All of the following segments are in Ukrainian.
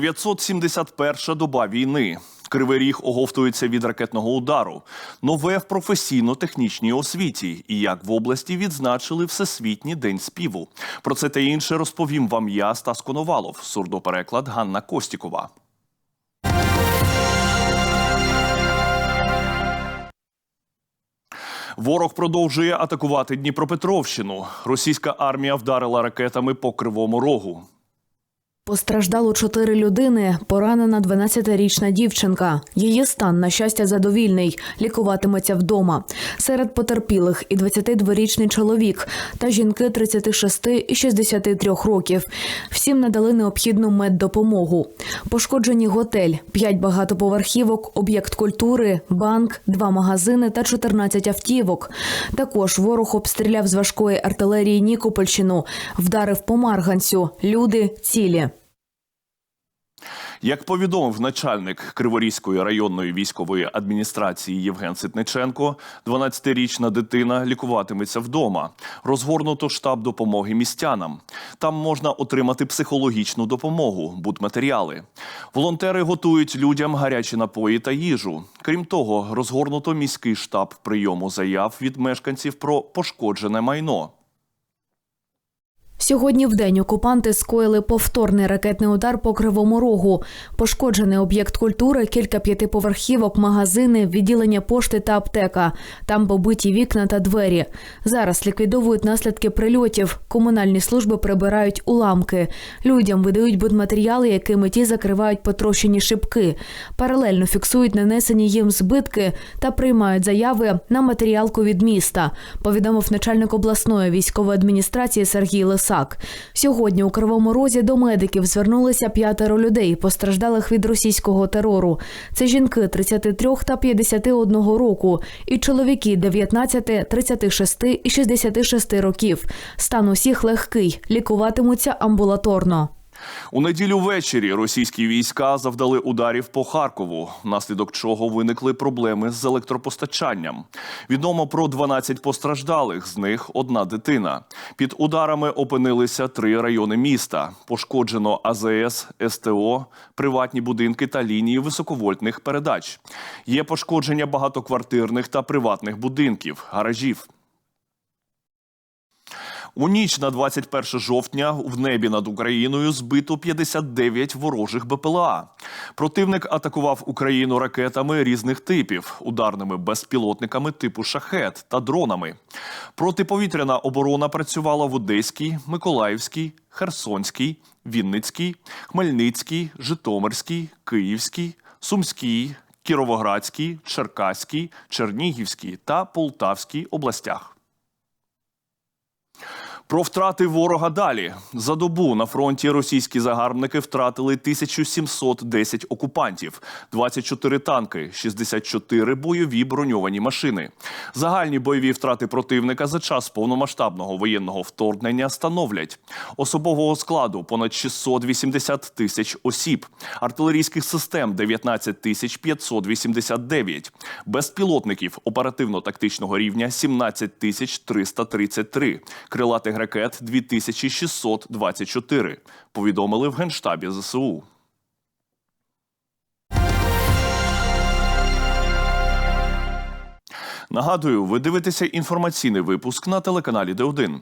971 доба війни. Кривий ріг оговтується від ракетного удару. Нове в професійно-технічній освіті. І як в області відзначили Всесвітній день співу. Про це та інше розповім вам я, Стас Коновалов, сурдопереклад Ганна Костікова. Ворог продовжує атакувати Дніпропетровщину. Російська армія вдарила ракетами по кривому рогу. Постраждало чотири людини. Поранена 12-річна дівчинка. Її стан, на щастя, задовільний. Лікуватиметься вдома. Серед потерпілих і 22-річний чоловік та жінки 36 і 63 років. Всім надали необхідну меддопомогу. Пошкоджені готель, 5 багатоповерхівок, об'єкт культури, банк, два магазини та 14 автівок. Також ворог обстріляв з важкої артилерії Нікопольщину, вдарив по Марганцю. Люди цілі. Як повідомив начальник Криворізької районної військової адміністрації Євген Ситниченко, 12-річна дитина лікуватиметься вдома. Розгорнуто штаб допомоги містянам. Там можна отримати психологічну допомогу, будматеріали. Волонтери готують людям гарячі напої та їжу. Крім того, розгорнуто міський штаб прийому заяв від мешканців про пошкоджене майно. Сьогодні в день окупанти скоїли повторний ракетний удар по кривому рогу. Пошкоджений об'єкт культури, кілька п'ятиповерхівок, магазини, відділення пошти та аптека. Там побиті вікна та двері. Зараз ліквідовують наслідки прильотів. Комунальні служби прибирають уламки. Людям видають будматеріали, якими ті закривають потрощені шибки. Паралельно фіксують нанесені їм збитки та приймають заяви на матеріалку від міста. Повідомив начальник обласної військової адміністрації Сергій Лисак. Сьогодні у Кривому Розі до медиків звернулися п'ятеро людей, постраждалих від російського терору. Це жінки 33 та 51 року і чоловіки 19, 36 і 66 років. Стан усіх легкий, лікуватимуться амбулаторно. У неділю ввечері російські війська завдали ударів по Харкову, внаслідок чого виникли проблеми з електропостачанням. Відомо про 12 постраждалих, з них одна дитина. Під ударами опинилися три райони міста. Пошкоджено АЗС, СТО, приватні будинки та лінії високовольтних передач. Є пошкодження багатоквартирних та приватних будинків, гаражів. У ніч на 21 жовтня в небі над Україною збито 59 ворожих БПЛА. Противник атакував Україну ракетами різних типів, ударними безпілотниками типу шахет та дронами. Протиповітряна оборона працювала в Одеській, Миколаївській, Херсонській, Вінницькій, Хмельницькій, Житомирській, Київській, Сумській, Кіровоградській, Черкаській, Чернігівській та Полтавській областях. Про втрати ворога далі за добу на фронті російські загарбники втратили 1710 окупантів, 24 танки, 64 бойові броньовані машини. Загальні бойові втрати противника за час повномасштабного воєнного вторгнення становлять особового складу понад 680 тисяч осіб, артилерійських систем 19 тисяч 589, безпілотників оперативно-тактичного рівня 17 тисяч 333, крилатих ракет 2624, повідомили в Генштабі ЗСУ. Нагадую, ви дивитеся інформаційний випуск на телеканалі Д1.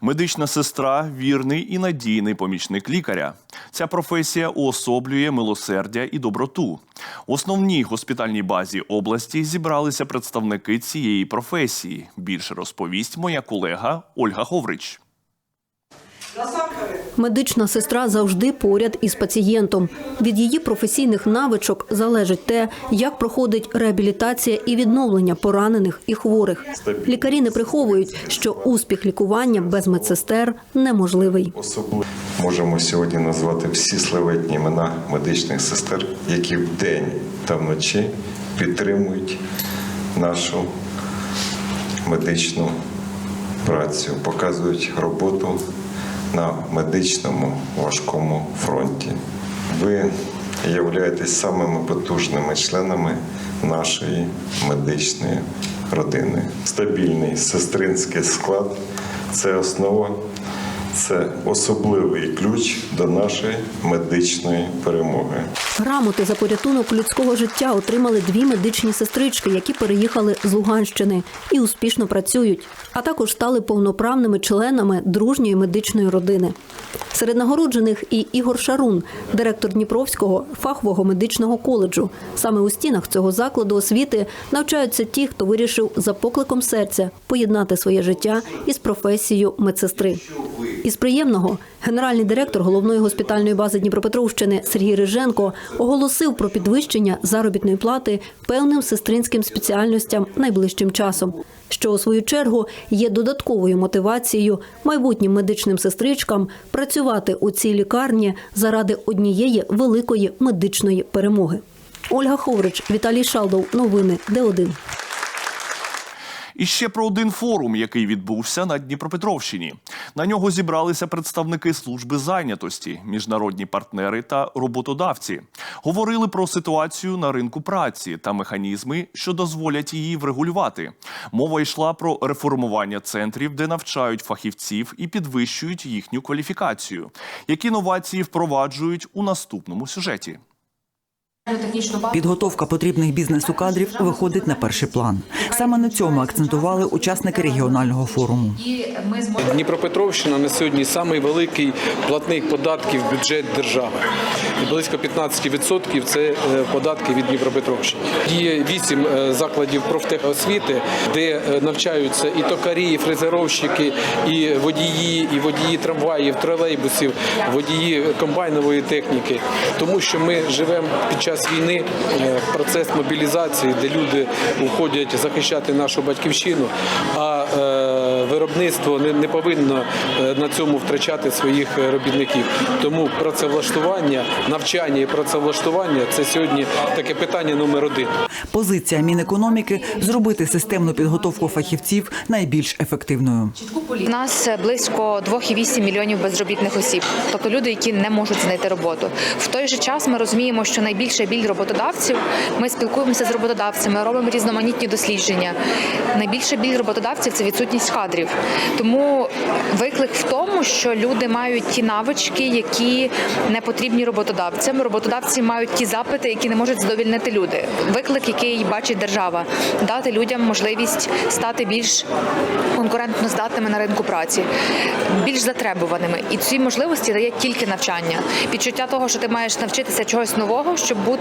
Медична сестра вірний і надійний помічник лікаря. Ця професія уособлює милосердя і доброту. У основній госпітальній базі області зібралися представники цієї професії. Більше розповість моя колега Ольга Ховрич. Медична сестра завжди поряд із пацієнтом. Від її професійних навичок залежить те, як проходить реабілітація і відновлення поранених і хворих. Лікарі не приховують, що успіх лікування без медсестер неможливий. Особливо можемо сьогодні назвати всі славетні імена медичних сестер, які вдень та вночі підтримують нашу медичну працю, показують роботу на медичному важкому фронті. Ви являєтесь самими потужними членами нашої медичної родини. Стабільний сестринський склад це основа це особливий ключ до нашої медичної перемоги. Грамоти за порятунок людського життя отримали дві медичні сестрички, які переїхали з Луганщини і успішно працюють, а також стали повноправними членами дружньої медичної родини. Серед нагороджених і Ігор Шарун, директор Дніпровського фахового медичного коледжу. Саме у стінах цього закладу освіти навчаються ті, хто вирішив за покликом серця поєднати своє життя із професією медсестри. Із приємного генеральний директор головної госпітальної бази Дніпропетровщини Сергій Риженко оголосив про підвищення заробітної плати певним сестринським спеціальностям найближчим часом, що у свою чергу є додатковою мотивацією майбутнім медичним сестричкам працювати у цій лікарні заради однієї великої медичної перемоги. Ольга Ховрич, Віталій Шалдов. Новини Д1. І ще про один форум, який відбувся на Дніпропетровщині. На нього зібралися представники служби зайнятості, міжнародні партнери та роботодавці. Говорили про ситуацію на ринку праці та механізми, що дозволять її врегулювати. Мова йшла про реформування центрів, де навчають фахівців і підвищують їхню кваліфікацію. Які новації впроваджують у наступному сюжеті? Підготовка потрібних бізнесу кадрів виходить на перший план. Саме на цьому акцентували учасники регіонального форуму. Дніпропетровщина на сьогодні самий великий платник податків в бюджет держави. Близько 15% це е, податки від Дніпропетровщини. Є вісім е, закладів профтехосвіти, де е, навчаються і токарі, і фрезеровщики, і водії, і водії трамваїв, тролейбусів, водії комбайнової техніки. Тому що ми живемо під час війни, е, процес мобілізації, де люди уходять захищати нашу батьківщину, а е, виробництво не, не повинно е, на цьому втрачати своїх робітників. Тому працевлаштування, навчання і працевлаштування це сьогодні таке питання номер один. Позиція Мінекономіки зробити системну підготовку фахівців найбільш ефективною. У нас близько 2,8 мільйонів безробітних осіб, тобто люди, які не можуть знайти роботу. В той же час ми розуміємо, що найбільша біль роботодавців. Ми спілкуємося з роботодавцями, робимо різноманітні дослідження. Найбільша біль роботодавців це відсутність кадрів. Тому виклик в тому, що люди мають ті навички, які не потрібні роботодавцям. Роботодавці мають ті запити, які не можуть задовільнити люди. Виклик, який бачить держава, дати людям можливість стати більш конкурентно здатними на ринку праці, більш затребуваними. І ці можливості дає тільки навчання. Відчуття того, що ти маєш навчитися чогось нового, щоб бути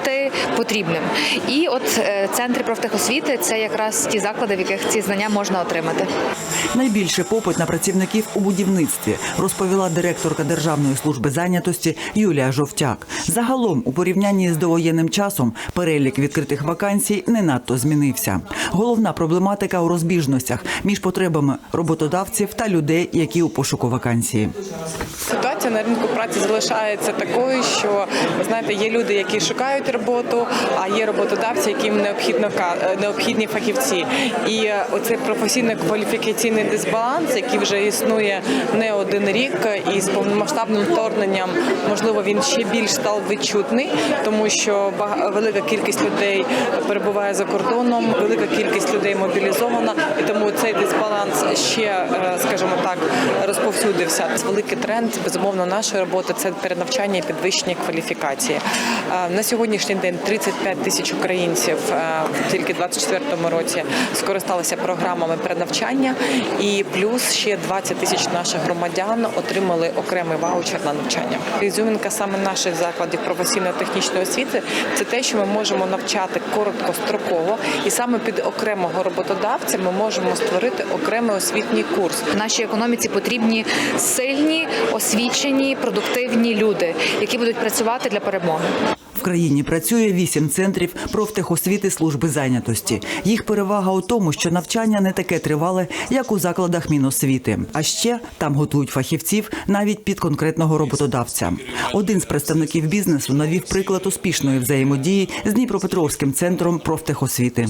потрібним. І от е, центри профтехосвіти це якраз ті заклади, в яких ці знання можна отримати. Найбільше попит на працівників у будівництві, розповіла директорка Державної служби зайнятості Юлія Жовтяк. Загалом, у порівнянні з довоєнним часом, перелік відкритих вакансій не надто змінився. Головна проблематика у розбіжностях між потребами роботодавців та людей, які у пошуку вакансії. Ситуація на ринку праці залишається такою, що ви знаєте, є люди, які шукають роботу, а є роботодавці, яким необхідно е, необхідні фахівці. І е, оцей професійно-кваліфікаційний дисбаланс, який вже існує не один рік, і з повномасштабним вторгненням, можливо, він ще більш став відчутний, тому що велика кількість людей перебуває за кордоном, велика кількість людей мобілізована, і тому цей дисбаланс ще, е, скажімо так, розповсюдився. Це великий тренд, безумовно, нашої роботи це перенавчання і підвищення кваліфікації. На сьогоднішній день 35 тисяч українців е, тільки в 2024 році скористалися програмами перенавчання, і плюс ще 20 тисяч наших громадян отримали окремий ваучер на навчання. Ізюмінка саме наших закладів професійно-технічної освіти це те, що ми можемо навчати короткостроково, і саме під окремого роботодавця ми можемо створити окремий освітній курс. Нашій економіці потрібні сильні, освічені, продуктивні люди, які будуть працювати для перемоги. Країні працює вісім центрів профтехосвіти служби зайнятості. Їх перевага у тому, що навчання не таке тривале, як у закладах Міносвіти. А ще там готують фахівців навіть під конкретного роботодавця. Один з представників бізнесу навів приклад успішної взаємодії з Дніпропетровським центром профтехосвіти.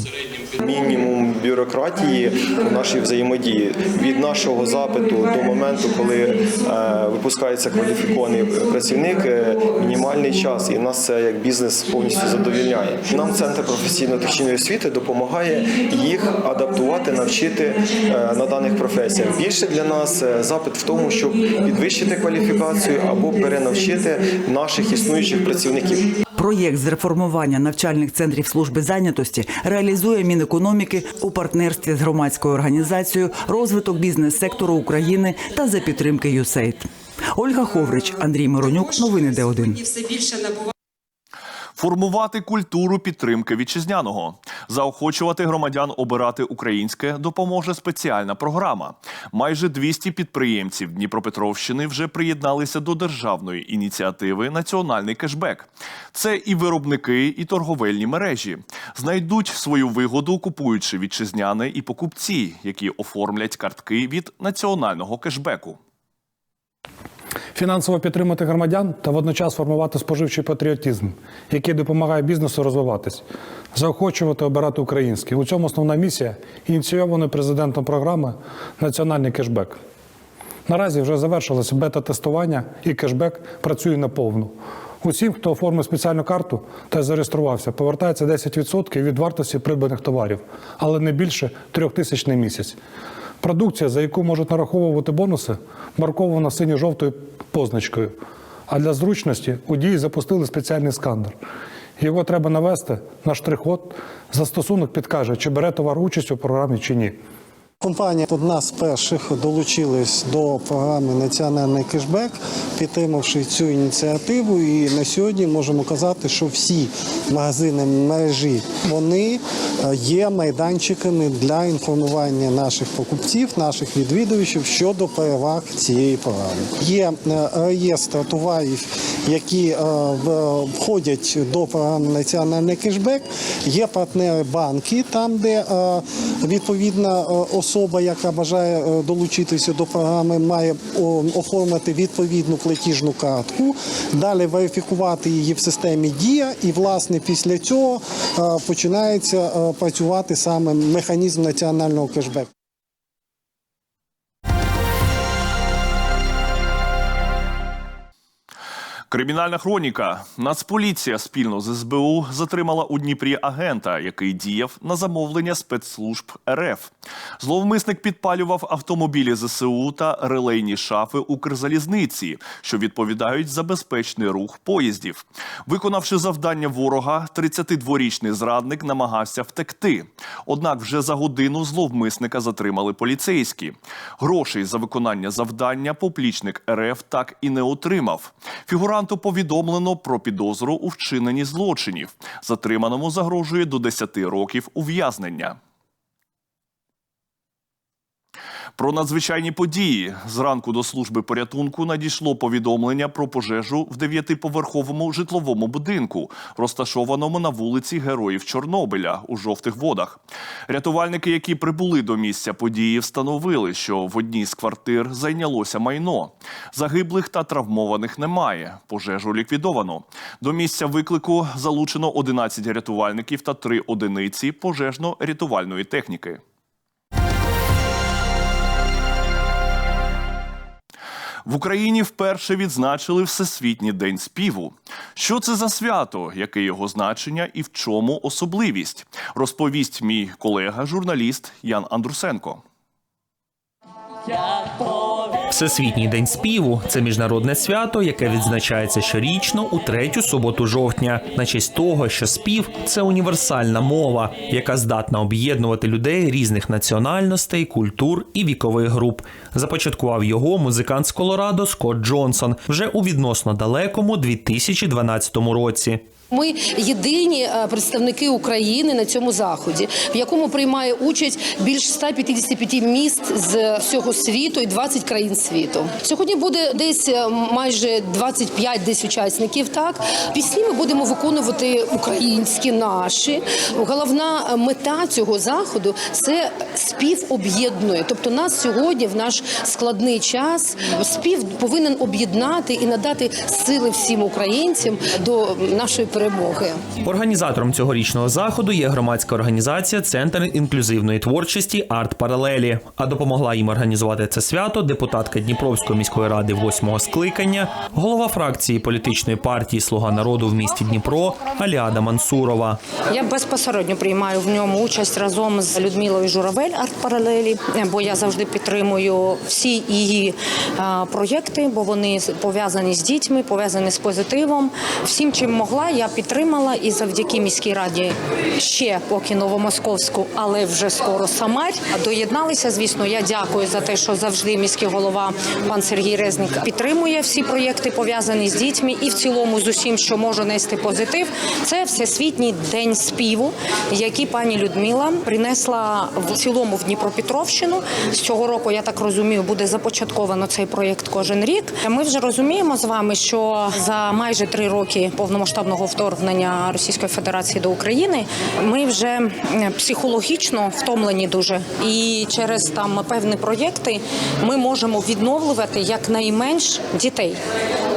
мінімум бюрократії у нашій взаємодії від нашого запиту до моменту, коли е, випускається кваліфікований працівник, е, мінімальний час, і нас це як бізнес повністю задовільняє. Нам центр професійно-технічної освіти допомагає їх адаптувати, навчити е, на даних професіях. Більше для нас е, запит в тому, щоб підвищити кваліфікацію або перенавчити наших існуючих працівників. Проєкт з реформування навчальних центрів служби зайнятості реалізує Мінекономіки у партнерстві з громадською організацією розвиток бізнес-сектору України та за підтримки USAID. Ольга Ховрич, Андрій Миронюк. Новини Д1. Формувати культуру підтримки вітчизняного, заохочувати громадян обирати українське допоможе спеціальна програма. Майже 200 підприємців Дніпропетровщини вже приєдналися до державної ініціативи Національний кешбек. Це і виробники, і торговельні мережі знайдуть свою вигоду, купуючи вітчизняне і покупці, які оформлять картки від національного кешбеку. Фінансово підтримати громадян та водночас формувати споживчий патріотизм, який допомагає бізнесу розвиватись, заохочувати обирати українське. У цьому основна місія ініційованої президентом програми Національний кешбек. Наразі вже завершилося бета-тестування і кешбек працює наповну. Усім, хто оформив спеціальну карту та зареєструвався, повертається 10% від вартості придбаних товарів, але не більше 3 тисяч на місяць. Продукція, за яку можуть нараховувати бонуси, маркована синьо-жовтою позначкою. А для зручності у дії запустили спеціальний сканер. Його треба навести на штрих-код. Застосунок підкаже, чи бере товар участь у програмі чи ні. Компанія одна з перших долучилась до програми Національний кешбек, підтримавши цю ініціативу. І на сьогодні можемо казати, що всі магазини мережі вони е, є майданчиками для інформування наших покупців, наших відвідувачів щодо переваг цієї програми. Є е, реєстр товарів, які е, входять до програми Національний кешбек. Є партнери банки, там де відповідна е, особа, яка бажає е, долучитися до програми, має оформити відповідну платіжну картку, далі верифікувати її в системі Дія, і власне після цього е, починається е, працювати саме механізм національного кешбеку. Кримінальна хроніка. Нацполіція спільно з СБУ затримала у Дніпрі агента, який діяв на замовлення спецслужб РФ. Зловмисник підпалював автомобілі ЗСУ та релейні шафи Укрзалізниці, що відповідають за безпечний рух поїздів. Виконавши завдання ворога, 32-річний зрадник намагався втекти. Однак вже за годину зловмисника затримали поліцейські. Грошей за виконання завдання поплічник РФ так і не отримав. Фігуранту повідомлено про підозру у вчиненні злочинів. Затриманому загрожує до 10 років ув'язнення. Про надзвичайні події зранку до служби порятунку надійшло повідомлення про пожежу в дев'ятиповерховому житловому будинку, розташованому на вулиці Героїв Чорнобиля у жовтих водах. Рятувальники, які прибули до місця події, встановили, що в одній з квартир зайнялося майно. Загиблих та травмованих немає. Пожежу ліквідовано. До місця виклику залучено 11 рятувальників та 3 одиниці пожежно-рятувальної техніки. В Україні вперше відзначили Всесвітній день співу. Що це за свято, яке його значення і в чому особливість? Розповість мій колега, журналіст Ян Андрусенко. Всесвітній день співу це міжнародне свято, яке відзначається щорічно у третю суботу жовтня, на честь того, що спів це універсальна мова, яка здатна об'єднувати людей різних національностей, культур і вікових груп. Започаткував його музикант з Колорадо Скотт Джонсон вже у відносно далекому 2012 році. Ми єдині е, представники України на цьому заході, в якому приймає участь більш 155 міст з всього світу і 20 країн світу. Сьогодні буде десь е, майже 25 десь учасників. Так пісні ми будемо виконувати українські наші. Головна мета цього заходу це спів об'єднує. Тобто нас сьогодні в наш складний час спів повинен об'єднати і надати сили всім українцям до нашої перемоги. Організатором цьогорічного заходу є громадська організація Центр інклюзивної творчості Арт Паралелі. А допомогла їм організувати це свято депутатка Дніпровської міської ради восьмого скликання, голова фракції політичної партії Слуга народу в місті Дніпро Аліада Мансурова. Я безпосередньо приймаю в ньому участь разом з Людмилою Журавель арт-паралелі, бо я завжди підтримую всі її е, проєкти, бо вони пов'язані з дітьми, пов'язані з позитивом. Всім, чим могла, я підтримала і завдяки міській раді ще поки Новомосковську, але вже скоро Самарь. Доєдналися. Звісно, я дякую за те, що завжди міський голова пан Сергій Резник підтримує всі проєкти пов'язані з дітьми і в цілому з усім, що може нести позитив. Це всесвітній день співу, який пані Людмила принесла в цілому в Дніпропетровщину. З цього року, я так розумію, буде започатковано цей проєкт кожен рік. Ми вже розуміємо з вами, що за майже три роки повномасштабного вторгнення Російської Федерації до України ми вже психологічно втомлені дуже, і через там певні проєкти ми можемо відновлювати якнайменш дітей.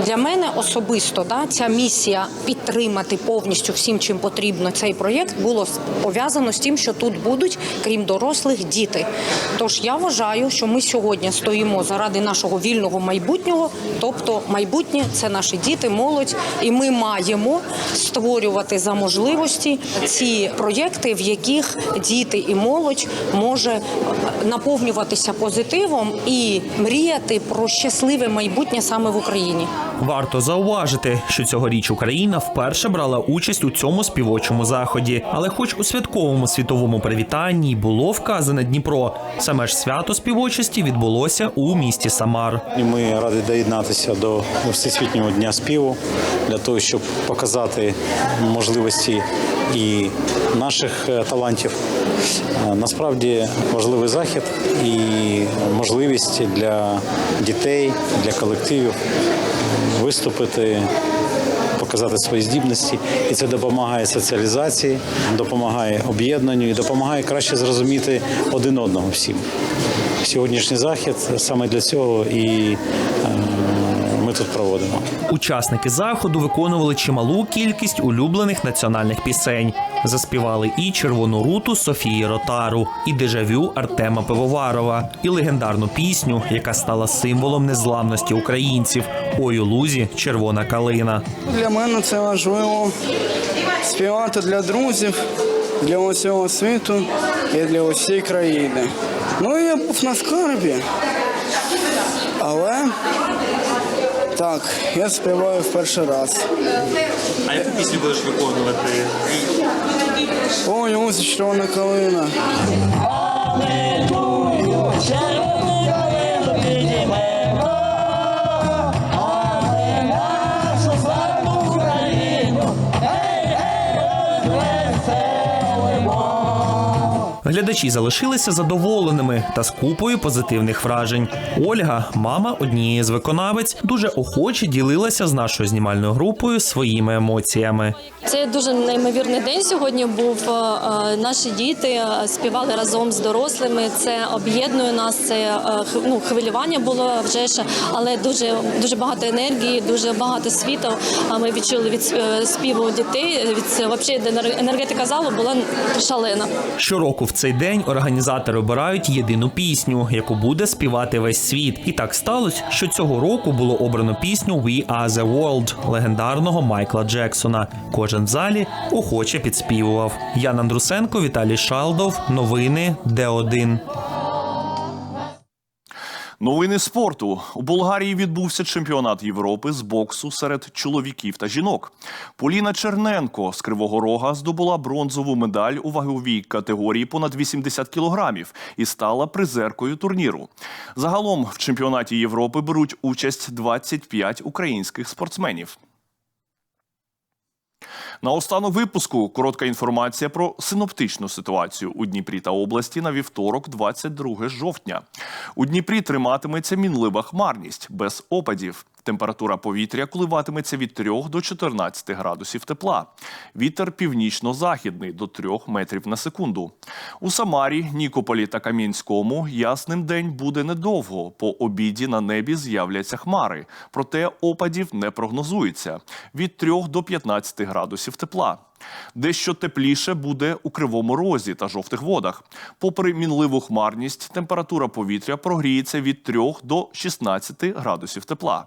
Для мене особисто да, ця місія підтримати повністю всім, чим потрібно цей проєкт, було пов'язано з тим, що тут будуть, крім дорослих, діти. Тож я вважаю, що ми сьогодні стоїмо заради нашого вільного майбутнього, тобто майбутнє це наші діти, молодь, і ми маємо створювати за можливості ці проєкти, в яких діти і молодь може наповнюватися позитивом і мріяти про щасливе майбутнє саме в Україні. Варто зауважити, що цьогоріч Україна вперше брала участь у цьому співочому заході. Але, хоч у святковому світовому привітанні було вказане Дніпро, саме ж свято співочості відбулося у місті Самар. І ми раді доєднатися до Всесвітнього дня співу для того, щоб показати можливості і наших е, талантів. Е, Насправді важливий захід і можливість для дітей, для колективів виступити. Показати свої здібності, і це допомагає соціалізації, допомагає об'єднанню і допомагає краще зрозуміти один одного всім. Сьогоднішній захід саме для цього і ми тут проводимо. Учасники заходу виконували чималу кількість улюблених національних пісень. Заспівали і червону руту Софії Ротару, і дежавю Артема Пивоварова, і легендарну пісню, яка стала символом незламності українців. Ой у лузі червона калина. Для мене це важливо співати для друзів, для усього світу і для усієї країни. Ну я був на скарбі, але так, я співаю в перший раз. А яку пісню будеш виконувати? Ой, ось червона калина. Глядачі залишилися задоволеними та з купою позитивних вражень. Ольга, мама однієї з виконавець, дуже охоче ділилася з нашою знімальною групою своїми емоціями. Це дуже неймовірний день сьогодні. Був Е, е, наші діти е, співали разом з дорослими. Це об'єднує нас. Це ну, хвилювання було вже ж, але дуже дуже багато енергії, дуже багато світу. Ми відчули від співу дітей. Від вообще енергетика залу була шалена. Щороку в цей день організатори обирають єдину пісню, яку буде співати весь світ. І так сталося, що цього року було обрано пісню «We are the world» легендарного Майкла Джексона. Кожен в залі охоче підспівував. Ян Андрусенко, Віталій Шалдов. Новини Д1. Новини спорту у Болгарії відбувся чемпіонат Європи з боксу серед чоловіків та жінок. Поліна Черненко з Кривого Рога здобула бронзову медаль у ваговій категорії понад 80 кілограмів і стала призеркою турніру. Загалом в чемпіонаті Європи беруть участь 25 українських спортсменів. На останок випуску коротка інформація про синоптичну ситуацію у Дніпрі та області на вівторок, 22 жовтня. У Дніпрі триматиметься мінлива хмарність без опадів. Температура повітря коливатиметься від 3 до 14 градусів тепла. Вітер північно-західний до 3 метрів на секунду. У Самарі, Нікополі та Кам'янському ясним день буде недовго. По обіді на небі з'являться хмари. Проте опадів не прогнозується від 3 до 15 градусів тепла. Дещо тепліше буде у Кривому Розі та жовтих водах. Попри мінливу хмарність, температура повітря прогріється від 3 до 16 градусів тепла.